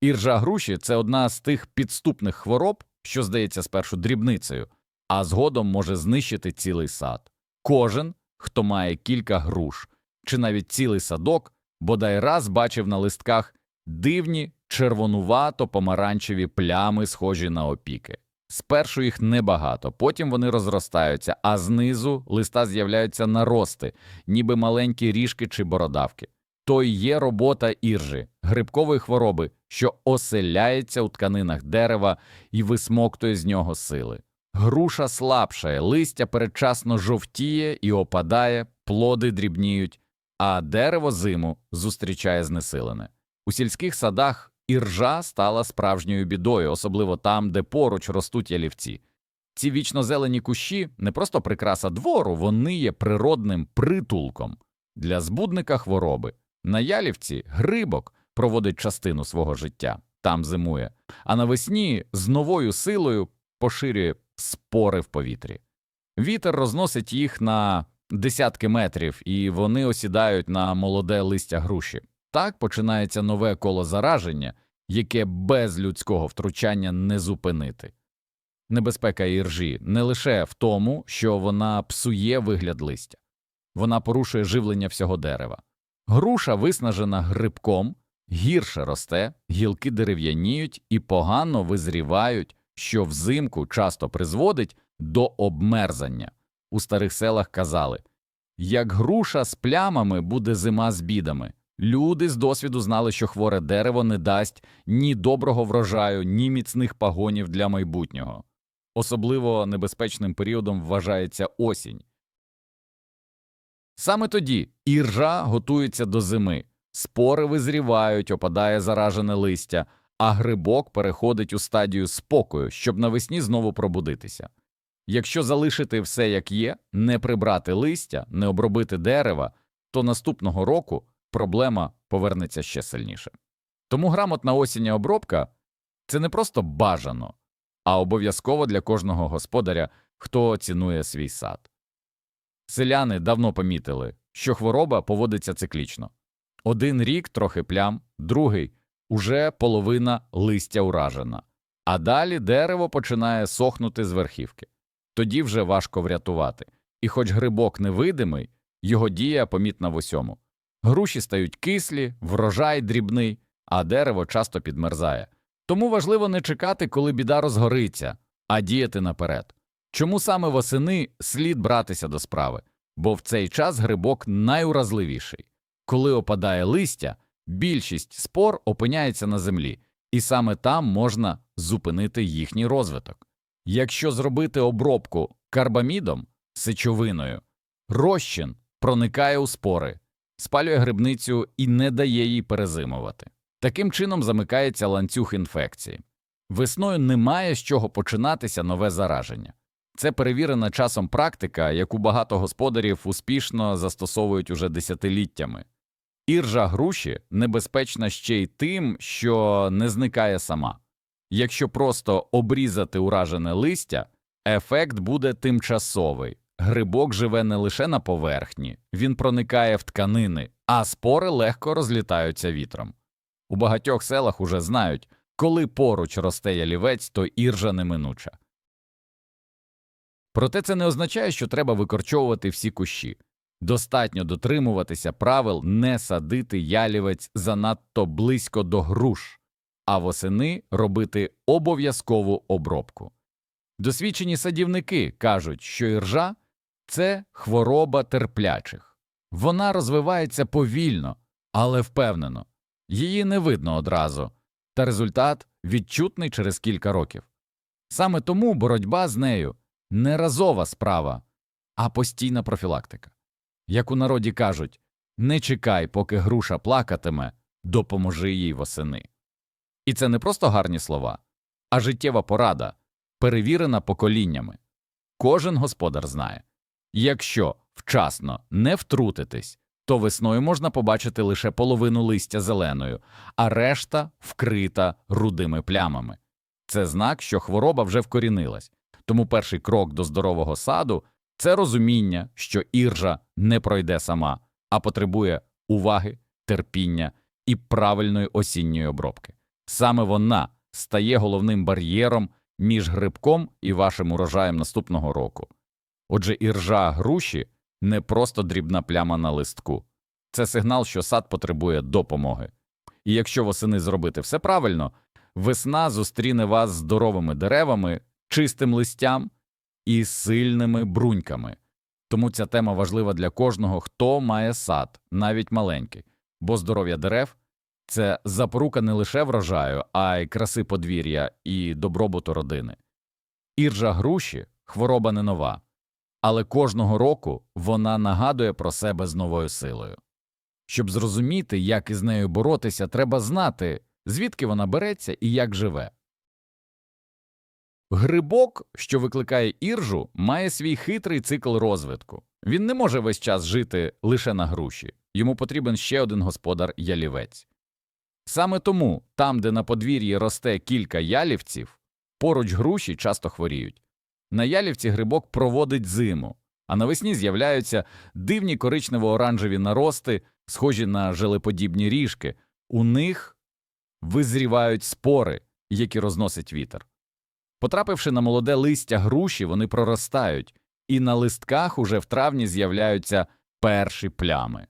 Іржа груші це одна з тих підступних хвороб, що здається спершу дрібницею, а згодом може знищити цілий сад. Кожен, хто має кілька груш чи навіть цілий садок, бодай раз бачив на листках дивні червонувато помаранчеві плями, схожі на опіки. Спершу їх небагато, потім вони розростаються, а знизу листа з'являються нарости, ніби маленькі ріжки чи бородавки. То й є робота іржі, грибкової хвороби, що оселяється у тканинах дерева і висмоктує з нього сили. Груша слабшає, листя передчасно жовтіє і опадає, плоди дрібніють, а дерево зиму зустрічає знесилене. У сільських садах іржа стала справжньою бідою, особливо там, де поруч ростуть ялівці. Ці вічнозелені кущі не просто прикраса двору, вони є природним притулком для збудника хвороби. На ялівці грибок проводить частину свого життя, там зимує, а навесні з новою силою поширює спори в повітрі. Вітер розносить їх на десятки метрів, і вони осідають на молоде листя груші. Так починається нове коло зараження, яке без людського втручання не зупинити. Небезпека іржі не лише в тому, що вона псує вигляд листя, вона порушує живлення всього дерева. Груша, виснажена грибком, гірше росте, гілки дерев'яніють і погано визрівають, що взимку часто призводить до обмерзання. У старих селах казали як груша з плямами буде зима з бідами. Люди з досвіду знали, що хворе дерево не дасть ні доброго врожаю, ні міцних пагонів для майбутнього. Особливо небезпечним періодом вважається осінь. Саме тоді іржа готується до зими, спори визрівають, опадає заражене листя, а грибок переходить у стадію спокою, щоб навесні знову пробудитися. Якщо залишити все як є, не прибрати листя, не обробити дерева, то наступного року проблема повернеться ще сильніше. Тому грамотна осіння обробка це не просто бажано, а обов'язково для кожного господаря, хто цінує свій сад. Селяни давно помітили, що хвороба поводиться циклічно. Один рік трохи плям, другий уже половина листя уражена, а далі дерево починає сохнути з верхівки. Тоді вже важко врятувати. І хоч грибок невидимий, його дія помітна в усьому. Груші стають кислі, врожай дрібний, а дерево часто підмерзає. Тому важливо не чекати, коли біда розгориться, а діяти наперед. Чому саме восени слід братися до справи? Бо в цей час грибок найуразливіший. Коли опадає листя, більшість спор опиняється на землі, і саме там можна зупинити їхній розвиток. Якщо зробити обробку карбамідом сечовиною, розчин проникає у спори, спалює грибницю і не дає їй перезимувати. Таким чином замикається ланцюг інфекції. Весною немає з чого починатися нове зараження. Це перевірена часом практика, яку багато господарів успішно застосовують уже десятиліттями. Іржа груші небезпечна ще й тим, що не зникає сама. Якщо просто обрізати уражене листя, ефект буде тимчасовий. Грибок живе не лише на поверхні, він проникає в тканини, а спори легко розлітаються вітром. У багатьох селах уже знають, коли поруч росте ялівець, то іржа неминуча. Проте це не означає, що треба викорчовувати всі кущі. Достатньо дотримуватися правил не садити ялівець занадто близько до груш, а восени робити обов'язкову обробку. Досвідчені садівники кажуть, що іржа це хвороба терплячих. Вона розвивається повільно, але впевнено. Її не видно одразу, та результат відчутний через кілька років. Саме тому боротьба з нею не разова справа, а постійна профілактика. Як у народі кажуть не чекай, поки груша плакатиме, допоможи їй восени. І це не просто гарні слова, а життєва порада, перевірена поколіннями. Кожен господар знає якщо вчасно не втрутитись, то весною можна побачити лише половину листя зеленою, а решта вкрита рудими плямами. Це знак, що хвороба вже вкорінилась. Тому перший крок до здорового саду це розуміння, що іржа не пройде сама, а потребує уваги, терпіння і правильної осінньої обробки. Саме вона стає головним бар'єром між грибком і вашим урожаєм наступного року. Отже, іржа груші не просто дрібна пляма на листку, це сигнал, що сад потребує допомоги. І якщо восени зробити все правильно, весна зустріне вас здоровими деревами, чистим листям і сильними бруньками. Тому ця тема важлива для кожного, хто має сад, навіть маленький, бо здоров'я дерев це запорука не лише врожаю, а й краси подвір'я і добробуту родини. Іржа груші хвороба не нова, але кожного року вона нагадує про себе з новою силою. Щоб зрозуміти, як із нею боротися, треба знати, звідки вона береться і як живе. Грибок, що викликає іржу, має свій хитрий цикл розвитку. Він не може весь час жити лише на груші, йому потрібен ще один господар ялівець. Саме тому, там, де на подвір'ї росте кілька ялівців, поруч груші часто хворіють. На ялівці грибок проводить зиму, а навесні з'являються дивні коричнево-оранжеві нарости, схожі на желеподібні ріжки. У них визрівають спори, які розносить вітер. Потрапивши на молоде листя груші, вони проростають, і на листках уже в травні з'являються перші плями.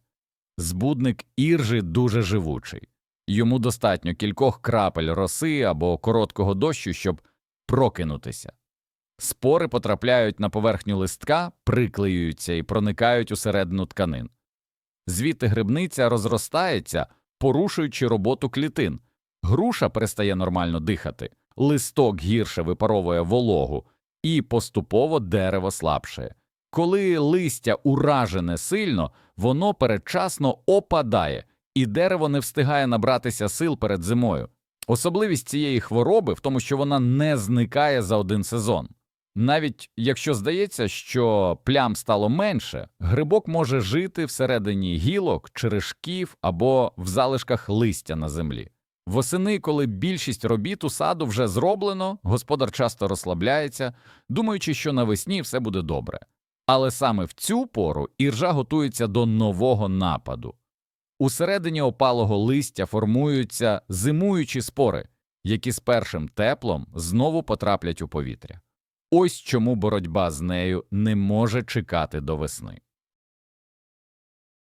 Збудник іржі дуже живучий. Йому достатньо кількох крапель роси або короткого дощу, щоб прокинутися. Спори потрапляють на поверхню листка, приклеюються і проникають усередину тканин. Звідти грибниця розростається, порушуючи роботу клітин. Груша перестає нормально дихати, листок гірше випаровує вологу, і поступово дерево слабшає. Коли листя уражене сильно, воно передчасно опадає, і дерево не встигає набратися сил перед зимою. Особливість цієї хвороби в тому, що вона не зникає за один сезон. Навіть якщо здається, що плям стало менше, грибок може жити всередині гілок, черешків або в залишках листя на землі. Восени, коли більшість робіт у саду вже зроблено, господар часто розслабляється, думаючи, що навесні все буде добре. Але саме в цю пору іржа готується до нового нападу. Усередині опалого листя формуються зимуючі спори, які з першим теплом знову потраплять у повітря. Ось чому боротьба з нею не може чекати до весни.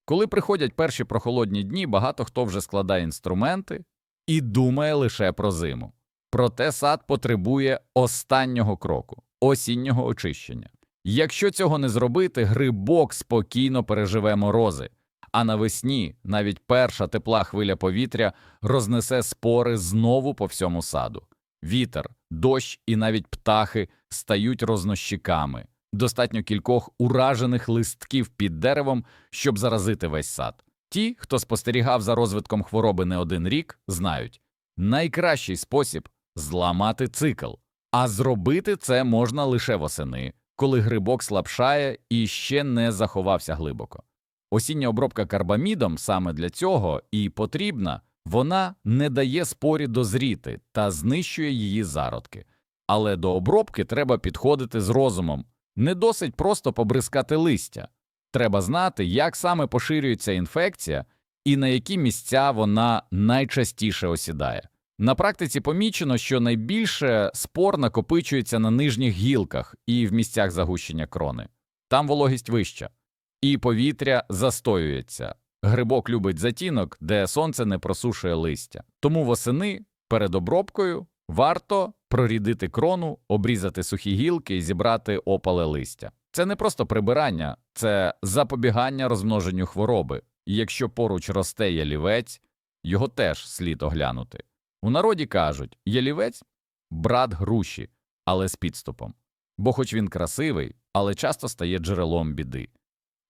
Коли приходять перші прохолодні дні, багато хто вже складає інструменти і думає лише про зиму. Проте сад потребує останнього кроку осіннього очищення. Якщо цього не зробити, грибок спокійно переживе морози, а навесні навіть перша тепла хвиля повітря рознесе спори знову по всьому саду. Вітер, дощ і навіть птахи стають рознощиками. Достатньо кількох уражених листків під деревом, щоб заразити весь сад. Ті, хто спостерігав за розвитком хвороби не один рік, знають найкращий спосіб зламати цикл, а зробити це можна лише восени, коли грибок слабшає і ще не заховався глибоко. Осіння обробка карбамідом саме для цього і потрібна, вона не дає спорі дозріти та знищує її зародки. Але до обробки треба підходити з розумом. Не досить просто побризкати листя. Треба знати, як саме поширюється інфекція і на які місця вона найчастіше осідає. На практиці помічено, що найбільше спор накопичується на нижніх гілках і в місцях загущення крони. Там вологість вища, і повітря застоюється. Грибок любить затінок, де сонце не просушує листя. Тому восени перед обробкою варто прорідити крону, обрізати сухі гілки і зібрати опале листя. Це не просто прибирання, це запобігання розмноженню хвороби. І якщо поруч росте ялівець, його теж слід оглянути. У народі кажуть ялівець брат груші, але з підступом. Бо, хоч він красивий, але часто стає джерелом біди.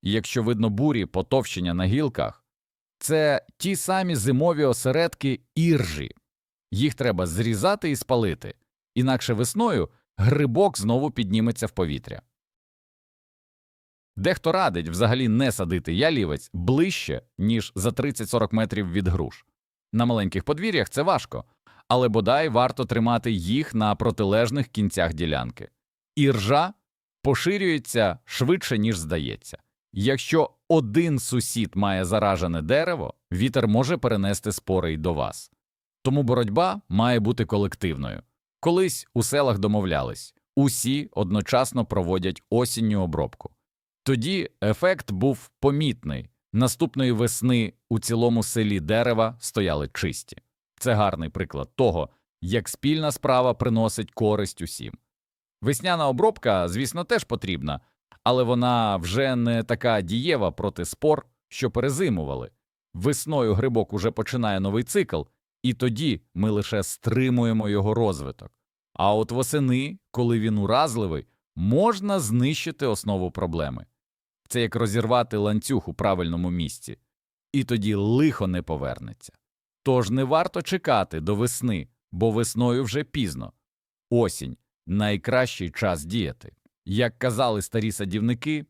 І якщо видно бурі, потовщення на гілках, це ті самі зимові осередки іржі. Їх треба зрізати і спалити, інакше весною грибок знову підніметься в повітря. Дехто радить взагалі не садити ялівець ближче, ніж за 30-40 метрів від груш. На маленьких подвір'ях це важко, але бодай варто тримати їх на протилежних кінцях ділянки. Іржа поширюється швидше, ніж здається. Якщо один сусід має заражене дерево, вітер може перенести спори й до вас. Тому боротьба має бути колективною. Колись у селах домовлялись усі одночасно проводять осінню обробку. Тоді ефект був помітний. Наступної весни у цілому селі дерева стояли чисті. Це гарний приклад того, як спільна справа приносить користь усім. Весняна обробка, звісно, теж потрібна, але вона вже не така дієва проти спор, що перезимували. Весною грибок уже починає новий цикл, і тоді ми лише стримуємо його розвиток. А от восени, коли він уразливий, можна знищити основу проблеми. Це як розірвати ланцюг у правильному місці, і тоді лихо не повернеться. Тож не варто чекати до весни, бо весною вже пізно. Осінь найкращий час діяти. Як казали старі садівники,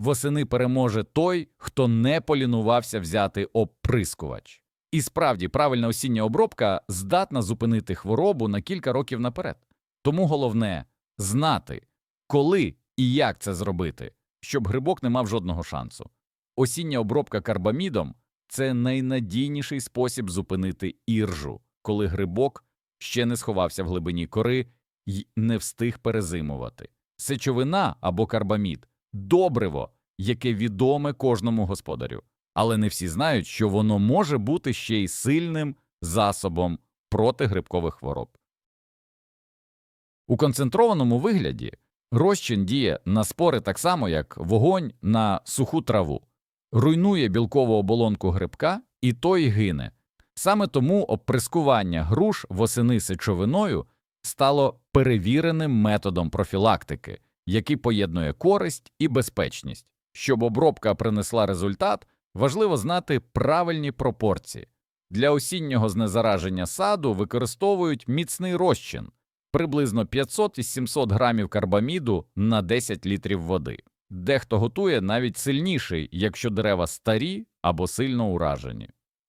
восени переможе той, хто не полінувався взяти оприскувач. І справді правильна осіння обробка здатна зупинити хворобу на кілька років наперед. Тому головне знати, коли і як це зробити, щоб грибок не мав жодного шансу. Осіння обробка карбамідом це найнадійніший спосіб зупинити іржу, коли грибок ще не сховався в глибині кори й не встиг перезимувати. Сечовина або карбамід добриво, яке відоме кожному господарю, але не всі знають, що воно може бути ще й сильним засобом проти грибкових хвороб. У концентрованому вигляді розчин діє на спори так само, як вогонь на суху траву, руйнує білкову оболонку грибка, і той гине. Саме тому оприскування груш восени сечовиною стало перевіреним методом профілактики, який поєднує користь і безпечність. Щоб обробка принесла результат, важливо знати правильні пропорції. Для осіннього знезараження саду використовують міцний розчин приблизно 500 із 700 грамів карбаміду на 10 літрів води. Дехто готує навіть сильніший, якщо дерева старі або сильно уражені.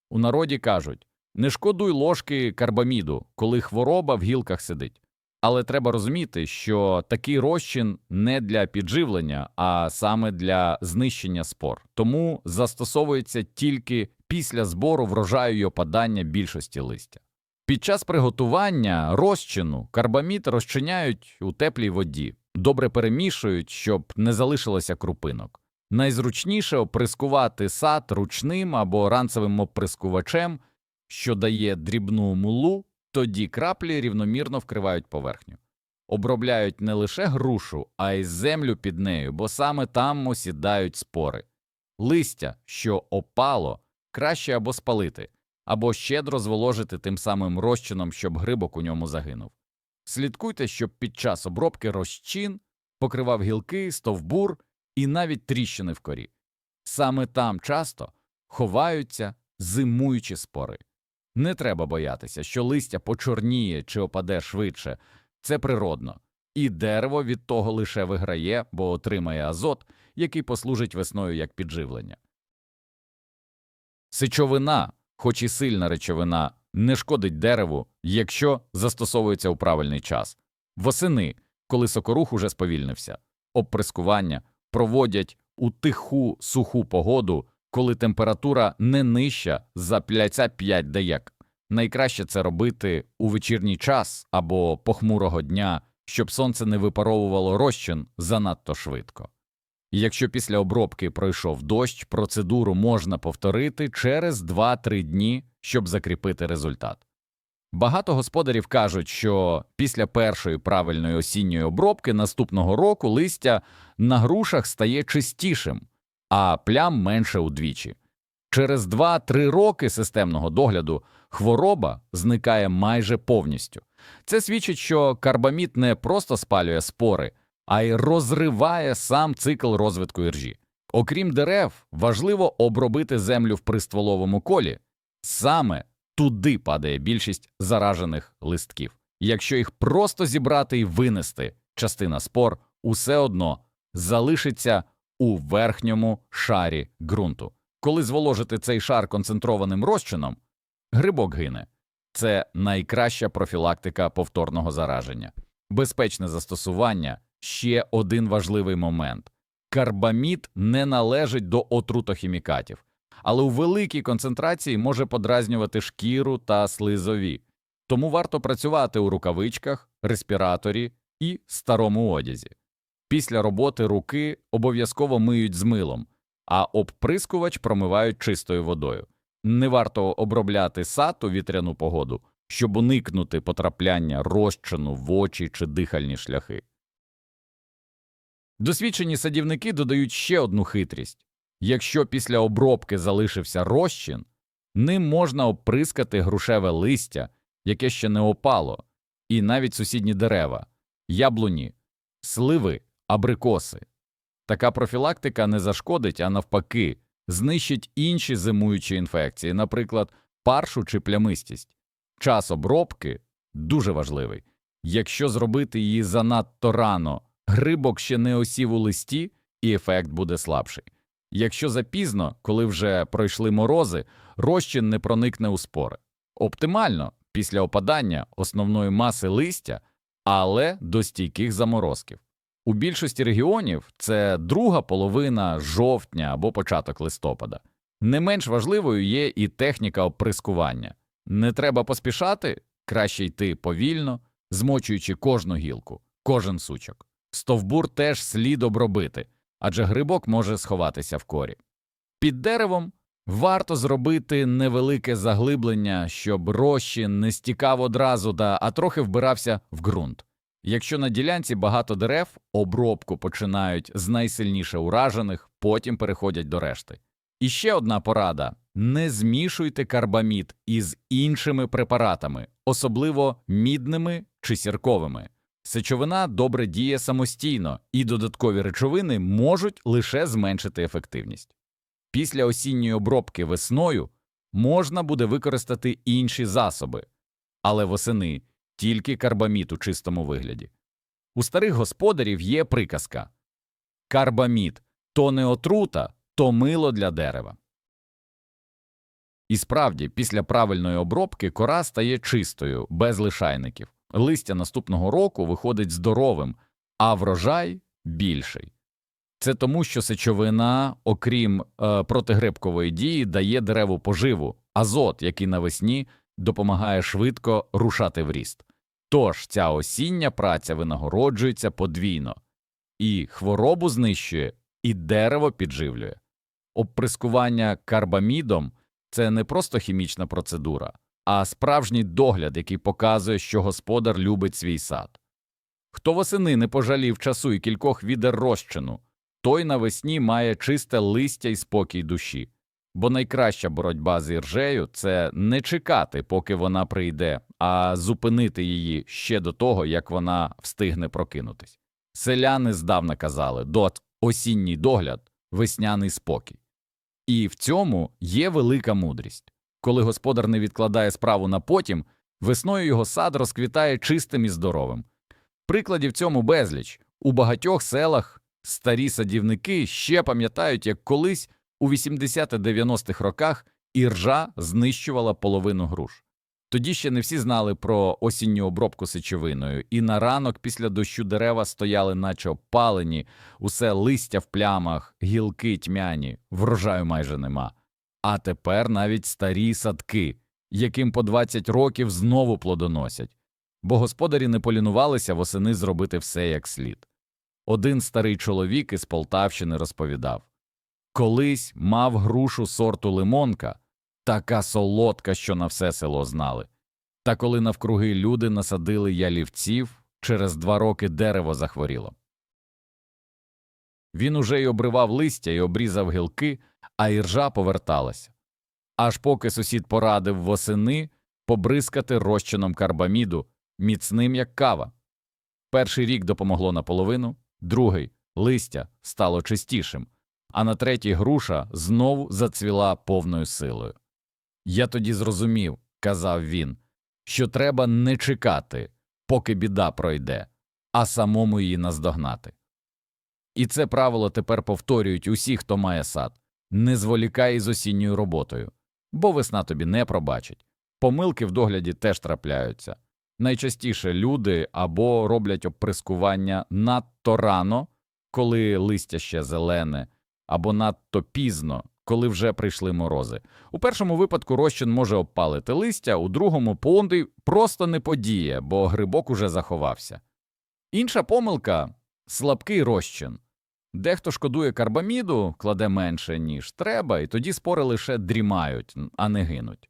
У народі кажуть не шкодуй ложки карбаміду, коли хвороба в гілках сидить. Але треба розуміти, що такий розчин не для підживлення, а саме для знищення спор, тому застосовується тільки після збору врожаю й опадання більшості листя. Під час приготування розчину карбамід розчиняють у теплій воді, добре перемішують, щоб не залишилося крупинок. Найзручніше оприскувати сад ручним або ранцевим оприскувачем, що дає дрібну мулу, тоді краплі рівномірно вкривають поверхню. Обробляють не лише грушу, а й землю під нею, бо саме там осідають спори. Листя, що опало, краще або спалити, або щедро зволожити тим самим розчином, щоб грибок у ньому загинув. Слідкуйте, щоб під час обробки розчин покривав гілки, стовбур і навіть тріщини в корі. Саме там часто ховаються зимуючі спори. Не треба боятися, що листя почорніє чи опаде швидше, це природно, і дерево від того лише виграє, бо отримає азот, який послужить весною як підживлення. Сичовина, хоч і сильна речовина, не шкодить дереву, якщо застосовується у правильний час. Восени, коли сокорух уже сповільнився, оприскування проводять у тиху суху погоду, коли температура не нижча за 5 деяк. Найкраще це робити у вечірній час або похмурого дня, щоб сонце не випаровувало розчин занадто швидко. Якщо після обробки пройшов дощ, процедуру можна повторити через 2-3 дні, щоб закріпити результат. Багато господарів кажуть, що після першої правильної осінньої обробки наступного року листя на грушах стає чистішим, а плям менше удвічі. Через 2-3 роки системного догляду хвороба зникає майже повністю. Це свідчить, що карбамід не просто спалює спори, а й розриває сам цикл розвитку іржі. Окрім дерев, важливо обробити землю в пристволовому колі. Саме туди падає більшість заражених листків. Якщо їх просто зібрати і винести, частина спор усе одно залишиться у верхньому шарі ґрунту. Коли зволожити цей шар концентрованим розчином, грибок гине. Це найкраща профілактика повторного зараження. Безпечне застосування ще один важливий момент. Карбамід не належить до отрутохімікатів, але у великій концентрації може подразнювати шкіру та слизові. Тому варто працювати у рукавичках, респіраторі і старому одязі. Після роботи руки обов'язково миють з милом, а обприскувач промивають чистою водою. Не варто обробляти сад у вітряну погоду, щоб уникнути потрапляння розчину в очі чи дихальні шляхи. Досвідчені садівники додають ще одну хитрість. Якщо після обробки залишився розчин, ним можна обприскати грушеве листя, яке ще не опало, і навіть сусідні дерева, яблуні, сливи, абрикоси. Така профілактика не зашкодить, а навпаки, знищить інші зимуючі інфекції, наприклад, паршу чи плямистість. Час обробки дуже важливий. Якщо зробити її занадто рано, грибок ще не осів у листі, і ефект буде слабший. Якщо запізно, коли вже пройшли морози, розчин не проникне у спори. Оптимально після опадання основної маси листя, але до стійких заморозків. У більшості регіонів це друга половина жовтня або початок листопада. Не менш важливою є і техніка оприскування. Не треба поспішати, краще йти повільно, змочуючи кожну гілку, кожен сучок. Стовбур теж слід обробити, адже грибок може сховатися в корі. Під деревом варто зробити невелике заглиблення, щоб розчин не стікав одразу, да, а трохи вбирався в ґрунт. Якщо на ділянці багато дерев, обробку починають з найсильніше уражених, потім переходять до решти. І ще одна порада не змішуйте карбамід із іншими препаратами, особливо мідними чи сірковими. Сечовина добре діє самостійно, і додаткові речовини можуть лише зменшити ефективність. Після осінньої обробки весною можна буде використати інші засоби, але восени тільки карбамід у чистому вигляді. У старих господарів є приказка карбамід то не отрута, то мило для дерева. І справді, після правильної обробки кора стає чистою, без лишайників. Листя наступного року виходить здоровим, а врожай більший. Це тому, що сечовина, окрім е, протигрибкової дії, дає дереву поживу, азот, який навесні допомагає швидко рушати в ріст. Тож ця осіння праця винагороджується подвійно, і хворобу знищує, і дерево підживлює. Обприскування карбамідом це не просто хімічна процедура, а справжній догляд, який показує, що господар любить свій сад. Хто восени не пожалів часу і кількох відер розчину, той навесні має чисте листя і спокій душі, бо найкраща боротьба з іржею це не чекати, поки вона прийде, а зупинити її ще до того, як вона встигне прокинутись. Селяни здавна казали дот осінній догляд, весняний спокій. І в цьому є велика мудрість. Коли господар не відкладає справу на потім, весною його сад розквітає чистим і здоровим. Прикладів цьому безліч у багатьох селах старі садівники ще пам'ятають, як колись у 80-90-х роках іржа знищувала половину груш. Тоді ще не всі знали про осінню обробку сечовиною, і на ранок після дощу дерева стояли, наче опалені, усе листя в плямах, гілки тьмяні, врожаю майже нема. А тепер навіть старі садки, яким по 20 років знову плодоносять, бо господарі не полінувалися восени зробити все як слід. Один старий чоловік із Полтавщини розповідав колись мав грушу сорту лимонка, така солодка, що на все село знали. Та коли навкруги люди насадили ялівців, через два роки дерево захворіло. Він уже й обривав листя і обрізав гілки, а іржа поверталася. Аж поки сусід порадив восени побризкати розчином карбаміду, міцним як кава. Перший рік допомогло наполовину, другий листя стало чистішим, а на третій груша знову зацвіла повною силою. Я тоді зрозумів, казав він, що треба не чекати, поки біда пройде, а самому її наздогнати. І це правило тепер повторюють усі, хто має сад не зволікай із осінньою роботою, бо весна тобі не пробачить. Помилки в догляді теж трапляються. Найчастіше люди або роблять обприскування надто рано, коли листя ще зелене, або надто пізно, коли вже прийшли морози. У першому випадку розчин може обпалити листя, у другому понди просто не подіє, бо грибок уже заховався. Інша помилка слабкий розчин. Дехто шкодує карбаміду, кладе менше, ніж треба, і тоді спори лише дрімають, а не гинуть.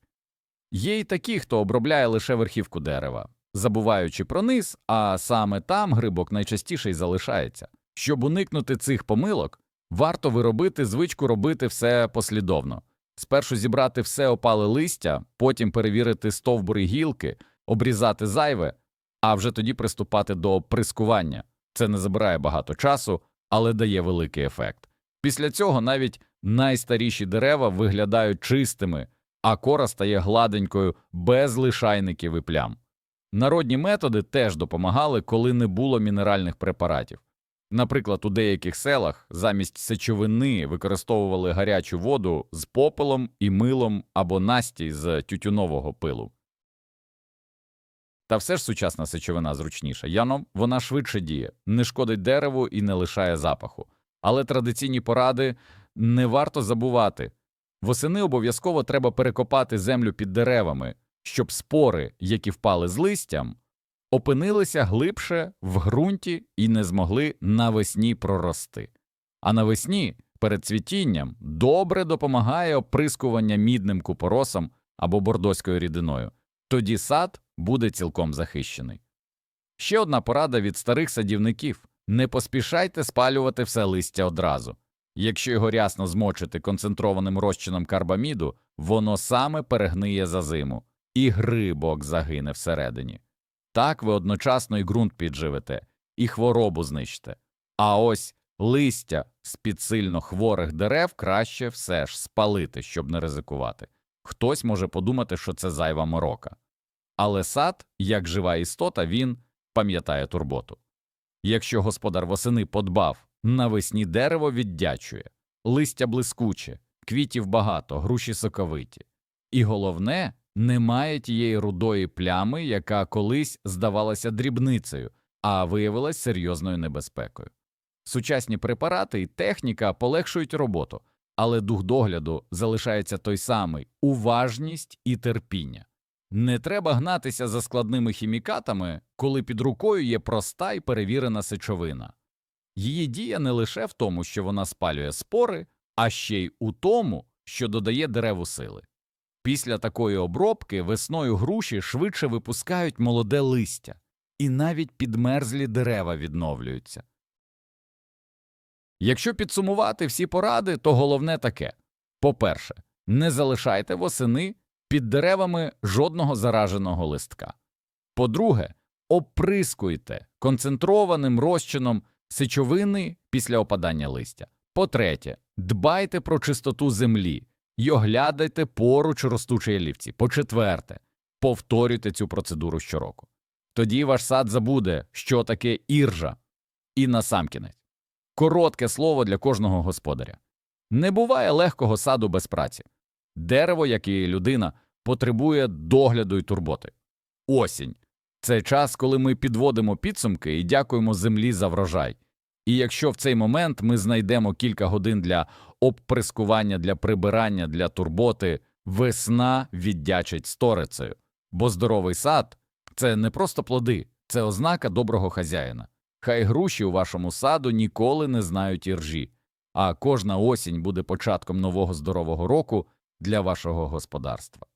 Є й такі, хто обробляє лише верхівку дерева, забуваючи про низ, а саме там грибок найчастіше й залишається. Щоб уникнути цих помилок, варто виробити звичку робити все послідовно. Спершу зібрати все опале листя, потім перевірити стовбури гілки, обрізати зайве, а вже тоді приступати до прискування. Це не забирає багато часу, але дає великий ефект. Після цього навіть найстаріші дерева виглядають чистими, а кора стає гладенькою без лишайників і плям. Народні методи теж допомагали, коли не було мінеральних препаратів. Наприклад, у деяких селах замість сечовини використовували гарячу воду з попелом і милом або настій з тютюнового пилу. Та все ж сучасна сечовина зручніша. Яно вона швидше діє, не шкодить дереву і не лишає запаху. Але традиційні поради не варто забувати. Восени обов'язково треба перекопати землю під деревами, щоб спори, які впали з листям, опинилися глибше в ґрунті і не змогли навесні прорости. А навесні перед цвітінням добре допомагає оприскування мідним купоросом або бордоською рідиною. Тоді сад буде цілком захищений. Ще одна порада від старих садівників не поспішайте спалювати все листя одразу. Якщо його рясно змочити концентрованим розчином карбаміду, воно саме перегниє за зиму, і грибок загине всередині. Так ви одночасно і ґрунт підживете, і хворобу знищите. А ось листя з під сильно хворих дерев краще все ж спалити, щоб не ризикувати. Хтось може подумати, що це зайва морока. Але сад, як жива істота, він пам'ятає турботу. Якщо господар восени подбав, навесні дерево віддячує, листя блискуче, квітів багато, груші соковиті. І головне, немає тієї рудої плями, яка колись здавалася дрібницею, а виявилась серйозною небезпекою. Сучасні препарати і техніка полегшують роботу, але дух догляду залишається той самий уважність і терпіння. Не треба гнатися за складними хімікатами, коли під рукою є проста і перевірена сечовина. Її дія не лише в тому, що вона спалює спори, а ще й у тому, що додає дереву сили. Після такої обробки весною груші швидше випускають молоде листя, і навіть підмерзлі дерева відновлюються. Якщо підсумувати всі поради, то головне таке по-перше, не залишайте восени під деревами жодного зараженого листка. По-друге, оприскуйте концентрованим розчином сечовини після опадання листя. По-третє, дбайте про чистоту землі й оглядайте поруч ростучі ялівці. По-четверте, повторюйте цю процедуру щороку. Тоді ваш сад забуде, що таке іржа. І насамкінець. Коротке слово для кожного господаря. Не буває легкого саду без праці. Дерево, як і людина, потребує догляду й турботи. Осінь це час, коли ми підводимо підсумки і дякуємо землі за врожай. І якщо в цей момент ми знайдемо кілька годин для обприскування, для прибирання, для турботи, весна віддячить сторицею. Бо здоровий сад це не просто плоди, це ознака доброго хазяїна. Хай груші у вашому саду ніколи не знають іржі, а кожна осінь буде початком нового здорового року для вашого господарства.